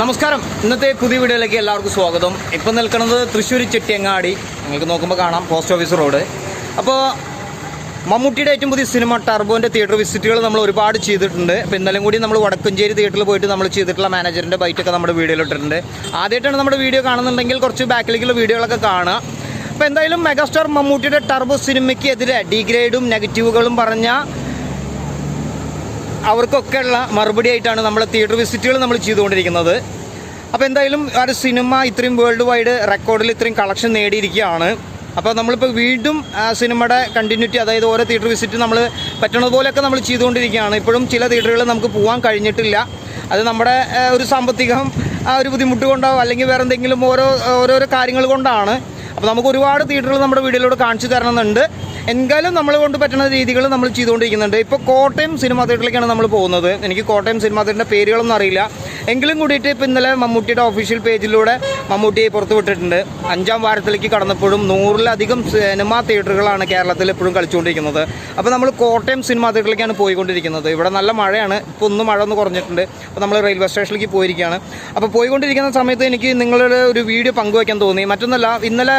നമസ്കാരം. ഇന്നത്തെ പുതിയ വീഡിയോയിലേക്ക് എല്ലാവർക്കും സ്വാഗതം. ഇപ്പം നിൽക്കുന്നത് തൃശ്ശൂർ ചെട്ടിയങ്ങാടി. നിങ്ങൾക്ക് നോക്കുമ്പോൾ കാണാം പോസ്റ്റ് ഓഫീസ് റോഡ്. അപ്പോൾ മമ്മൂട്ടിയുടെ ഏറ്റവും പുതിയ സിനിമ ടർബോന്റെ തിയേറ്റർ വിസിറ്റുകൾ നമ്മൾ ഒരുപാട് ചെയ്തിട്ടുണ്ട്. അപ്പോൾ ഇന്നലെയും കൂടി നമ്മൾ വടക്കഞ്ചേരി തിയേറ്ററിൽ പോയിട്ട് നമ്മൾ ചെയ്തിട്ടുള്ള മാനേജറിന്റെ ബൈറ്റൊക്കെ നമ്മുടെ വീഡിയോയിൽ ഇട്ടിട്ടുണ്ട്. ആദ്യമായിട്ടാണ് നമ്മുടെ വീഡിയോ കാണുന്നുണ്ടെങ്കിൽ കുറച്ച് ബാക്കിലേക്കുള്ള വീഡിയോകളൊക്കെ കാണുക. അപ്പോൾ എന്തായാലും മെഗാസ്റ്റാർ മമ്മൂട്ടിയുടെ ടർബോ സിനിമയ്ക്ക് എതിരെ ഡിഗ്രേഡും നെഗറ്റീവുകളും പറഞ്ഞ അവർക്കൊക്കെയുള്ള മറുപടി ആയിട്ടാണ് നമ്മൾ തിയേറ്റർ വിസിറ്റുകൾ നമ്മൾ ചെയ്തുകൊണ്ടിരിക്കുന്നത്. അപ്പോൾ എന്തായാലും ആ ഒരു സിനിമ ഇത്രയും വേൾഡ് വൈഡ് റെക്കോർഡിൽ ഇത്രയും കളക്ഷൻ നേടിയിരിക്കുകയാണ്. അപ്പോൾ നമ്മളിപ്പോൾ വീണ്ടും ആ സിനിമയുടെ കണ്ടിന്യൂറ്റി അതായത് ഓരോ തിയേറ്റർ വിസിറ്റ് നമ്മൾ പറ്റണ പോലെയൊക്കെ നമ്മൾ ചെയ്തുകൊണ്ടിരിക്കുകയാണ്. ഇപ്പോഴും ചില തിയേറ്ററുകളിൽ നമുക്ക് പോകാൻ കഴിഞ്ഞിട്ടില്ല. അത് നമ്മുടെ ഒരു സാമ്പത്തികം ആ ഒരു ബുദ്ധിമുട്ട് കൊണ്ടോ അല്ലെങ്കിൽ വേറെ എന്തെങ്കിലും ഓരോ ഓരോരോ കാര്യങ്ങൾ കൊണ്ടാണ്. അപ്പോൾ നമുക്ക് ഒരുപാട് തിയേറ്ററുകൾ നമ്മുടെ വീഡിയോയിലൂടെ കാണിച്ചു തരണമെന്നുണ്ട്. എന്തായാലും നമ്മൾ കൊണ്ട് പറ്റുന്ന രീതികൾ നമ്മൾ ചെയ്തുകൊണ്ടിരിക്കുന്നുണ്ട്. ഇപ്പോൾ കോട്ടയം സിനിമാ തിയേറ്ററിലേക്കാണ് നമ്മൾ പോകുന്നത്. എനിക്ക് കോട്ടയം സിനിമാ തിയേറ്ററിന്റെ പേരുകളൊന്നും അറിയില്ല. എങ്കിലും കൂടിയിട്ട് ഇപ്പോൾ ഇന്നലെ മമ്മൂട്ടിയുടെ ഒഫീഷ്യൽ പേജിലൂടെ മമ്മൂട്ടിയെ പുറത്തുവിട്ടിട്ടുണ്ട് അഞ്ചാം വാരത്തിലേക്ക് കടന്നപ്പോഴും നൂറിലധികം സിനിമാ തിയേറ്ററുകളാണ് കേരളത്തിൽ എപ്പോഴും കളിച്ചുകൊണ്ടിരിക്കുന്നത്. അപ്പോൾ നമ്മൾ കോട്ടയം സിനിമാ തിയേറ്ററിലേക്കാണ് പോയിക്കൊണ്ടിരിക്കുന്നത്. ഇവിടെ നല്ല മഴയാണ്. ഇപ്പോൾ ഒന്ന് മഴ ഒന്ന് കുറഞ്ഞിട്ടുണ്ട്. അപ്പോൾ നമ്മൾ റെയിൽവേ സ്റ്റേഷനിലേക്ക് പോയിരിക്കുകയാണ്. അപ്പോൾ പോയിക്കൊണ്ടിരിക്കുന്ന സമയത്ത് എനിക്ക് നിങ്ങളുടെ ഒരു വീഡിയോ പങ്കുവയ്ക്കാൻ തോന്നി. മറ്റൊന്നല്ല ഇന്നലെ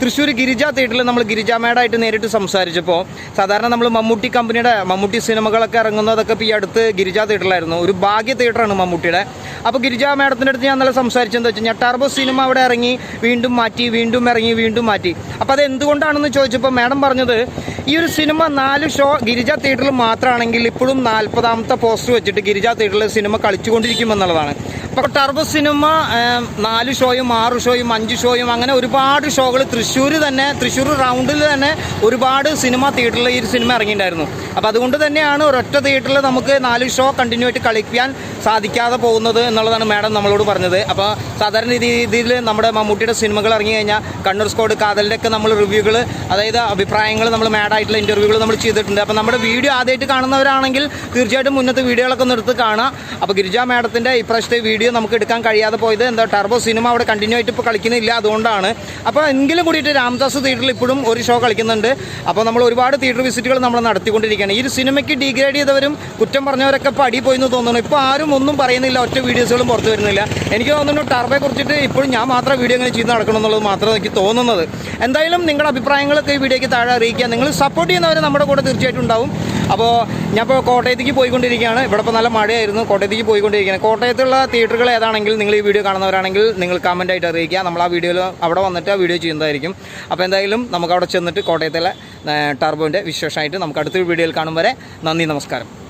തൃശ്ശൂർ ഗിരിജ തിയേറ്ററിൽ നമ്മൾ ഗിരിജ മേഡായിട്ട് നേരിട്ട് സംസാരിച്ചപ്പോൾ സാധാരണ നമ്മൾ മമ്മൂട്ടി കമ്പനിയുടെ മമ്മൂട്ടി സിനിമകളൊക്കെ ഇറങ്ങുന്നതൊക്കെ ഇപ്പോൾ ഈ അടുത്ത് ഗിരിജ തിയേറ്ററിലായിരുന്നു ഒരു ഭാഗ്യ തിയേറ്ററാണ് മമ്മൂട്ടിയുടെ. അപ്പോൾ ഗിരിജ മേഡത്തിന്റെ അടുത്ത് ഞാൻ നല്ല സംസാരിച്ചെന്ന് വെച്ച് കഴിഞ്ഞാൽ ടർബോ സിനിമ അവിടെ ഇറങ്ങി വീണ്ടും മാറ്റി വീണ്ടും ഇറങ്ങി വീണ്ടും മാറ്റി. അപ്പോൾ അത് എന്തുകൊണ്ടാണെന്ന് ചോദിച്ചപ്പോൾ മാഡം പറഞ്ഞത് ഈ ഒരു സിനിമ നാല് ഷോ ഗിരിജ തിയേറ്ററിൽ മാത്രമാണെങ്കിൽ ഇപ്പോഴും നാൽപ്പതാമത്തെ പോസ്റ്റർ വെച്ചിട്ട് ഗിരിജ തിയേറ്ററിൽ സിനിമ കളിച്ചുകൊണ്ടിരിക്കുമെന്നുള്ളതാണ്. അപ്പോൾ ടർബോ സിനിമ നാല് ഷോയും ആറ് ഷോയും അഞ്ച് ഷോയും അങ്ങനെ ഒരുപാട് ഷോകൾ തൃശ്ശൂർ തന്നെ തൃശ്ശൂർ റൗണ്ടിൽ തന്നെ ഒരുപാട് സിനിമ തിയേറ്ററിൽ ഈ സിനിമ ഇറങ്ങിയിട്ടുണ്ടായിരുന്നു. അപ്പോൾ അതുകൊണ്ട് തന്നെയാണ് ഒരൊറ്റ തിയേറ്ററിൽ നമുക്ക് നാല് ഷോ കണ്ടിന്യൂ ആയിട്ട് കളിക്കാൻ സാധിക്കാതെ പോകുന്നത് എന്നുള്ളതാണ് മാഡം നമ്മളോട് പറഞ്ഞത്. അപ്പോൾ സാധാരണ രീതിയിൽ നമ്മുടെ മമ്മൂട്ടിയുടെ സിനിമകൾ ഇറങ്ങി കഴിഞ്ഞാൽ കണ്ണൂർ സ്കോഡ് കാതലിന്റെയൊക്കെ നമ്മൾ റിവ്യൂകൾ അതായത് അഭിപ്രായങ്ങൾ നമ്മൾ മാഡായിട്ടുള്ള ഇന്റർവ്യൂകൾ നമ്മൾ ചെയ്തിട്ടുണ്ട്. അപ്പോൾ നമ്മുടെ വീഡിയോ ആദ്യമായിട്ട് കാണുന്നവരാണെങ്കിൽ തീർച്ചയായിട്ടും മുന്നത്തെ വീഡിയോകളൊക്കെ എടുത്ത് കാണാം അപ്പോൾ ഗിരിജ മാഡത്തിന്റെ ഇപ്രാവശ്യത്തെ വീഡിയോ നമുക്ക് എടുക്കാൻ കഴിയാതെ പോയത് എന്താ ടർബോ സിനിമ അവിടെ കണ്ടിന്യൂ ആയിട്ട് ഇപ്പോൾ കളിക്കുന്നില്ല അതുകൊണ്ടാണ്. അപ്പോൾ എങ്കിലും കൂടിയിട്ട് രാംദാസ് തിയേറ്ററിൽ ഇപ്പോഴും ഒരു ഷോ കളിക്കുന്നുണ്ട്. അപ്പോൾ നമ്മൾ ഒരുപാട് തിയേറ്റർ വിസിറ്റുകൾ നമ്മൾ നടത്തിക്കൊണ്ടിരിക്കുകയാണ്. ഈ ഒരു സിനിമയ്ക്ക് ഡിഗ്രേഡ് ചെയ്തവരും കുറ്റം പറഞ്ഞവരൊക്കെ അടി പോയി എന്ന് തോന്നുന്നു. ഇപ്പോൾ ആരും ഒന്നും പറയുന്നില്ല ഒറ്റ വീഡിയോസുകളും പുറത്തു വരുന്നില്ല. എനിക്ക് തോന്നുന്നു ടർബെ കുറിച്ചിട്ട് ഇപ്പോഴും ഞാൻ മാത്രം വീഡിയോ ഇങ്ങനെ ചെയ്ത് നടക്കണം എന്നുള്ളത് മാത്രമേ എനിക്ക് തോന്നുന്നത്. എന്തായാലും നിങ്ങളുടെ അഭിപ്രായങ്ങളൊക്കെ ഈ വീഡിയോയ്ക്ക് താഴെ അറിയിക്കുക. നിങ്ങൾ സപ്പോർട്ട് ചെയ്യുന്നവർ നമ്മുടെ കൂടെ തീർച്ചയായിട്ടും ഉണ്ടാവും. അപ്പോൾ ഞാൻ ഇപ്പോൾ കോട്ടയത്തേക്ക് പോയിക്കൊണ്ടിരിക്കുകയാണ്. ഇവിടെ ഇപ്പോൾ നല്ല മഴയായിരുന്നു. കോട്ടയത്തേക്ക് പോയിക്കൊണ്ടിരിക്കുകയാണ്. കോട്ടയത്തുള്ള തിയേറ്ററുകൾ ഏതാണെങ്കിൽ നിങ്ങൾ ഈ വീഡിയോ കാണുന്നവരാണെങ്കിൽ നിങ്ങൾ കമന്റ് ആയിട്ട് അറിയിക്കുക. നമ്മൾ ആ വീഡിയോയിൽ അവിടെ വന്നിട്ട് ആ വീഡിയോ ചെയ്യുന്നതായിരിക്കും. അപ്പോൾ എന്തായാലും നമുക്ക് അവിടെ ചെന്നിട്ട് കോട്ടയത്തിലെ ടർബോന്റെ വിശേഷമായിട്ട് നമുക്ക് അടുത്തൊരു വീഡിയോയിൽ കാണും വരെ. നന്ദി നമസ്കാരം.